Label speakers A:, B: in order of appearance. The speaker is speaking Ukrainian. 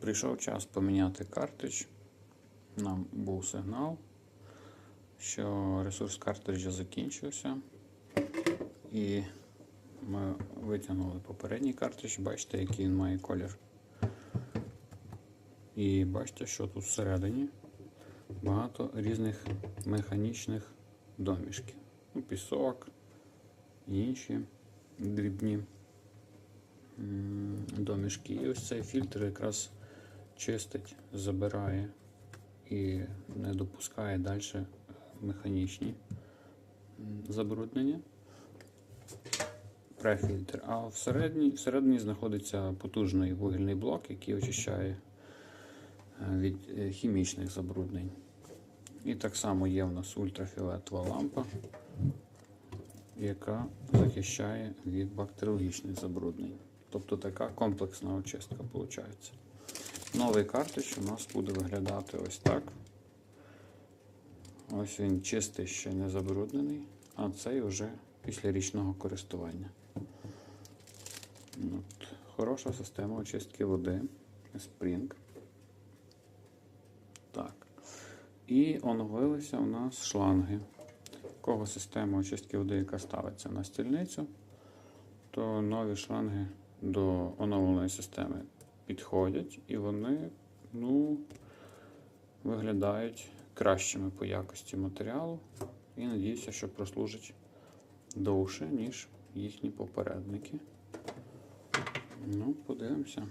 A: Прийшов час поміняти картридж. Нам був сигнал, що ресурс картриджа закінчився. І ми витягнули попередній картридж, бачите, який він має колір. І бачите, що тут всередині багато різних механічних домішків. Ну, пісок і інші дрібні домішки. І ось цей фільтр якраз чистить, забирає і не допускає далі механічні забруднення. Префільтр. А всередині, всередині знаходиться потужний вугільний блок, який очищає е, від е, хімічних забруднень. І так само є у нас ультрафіолетова лампа, яка захищає від бактеріологічних забруднень. Тобто така комплексна очистка виходить. Новий картридж у нас буде виглядати ось так. Ось він чистий, ще не забруднений, а цей вже після річного користування. От. Хороша система очистки води. Spring. Так. І оновилися у нас шланги. Кого система очистки води, яка ставиться на стільницю, то нові шланги до оновленої системи підходять і вони ну, виглядають кращими по якості матеріалу. І надіюся, що прослужать довше, ніж їхні попередники. Ну, подивимося.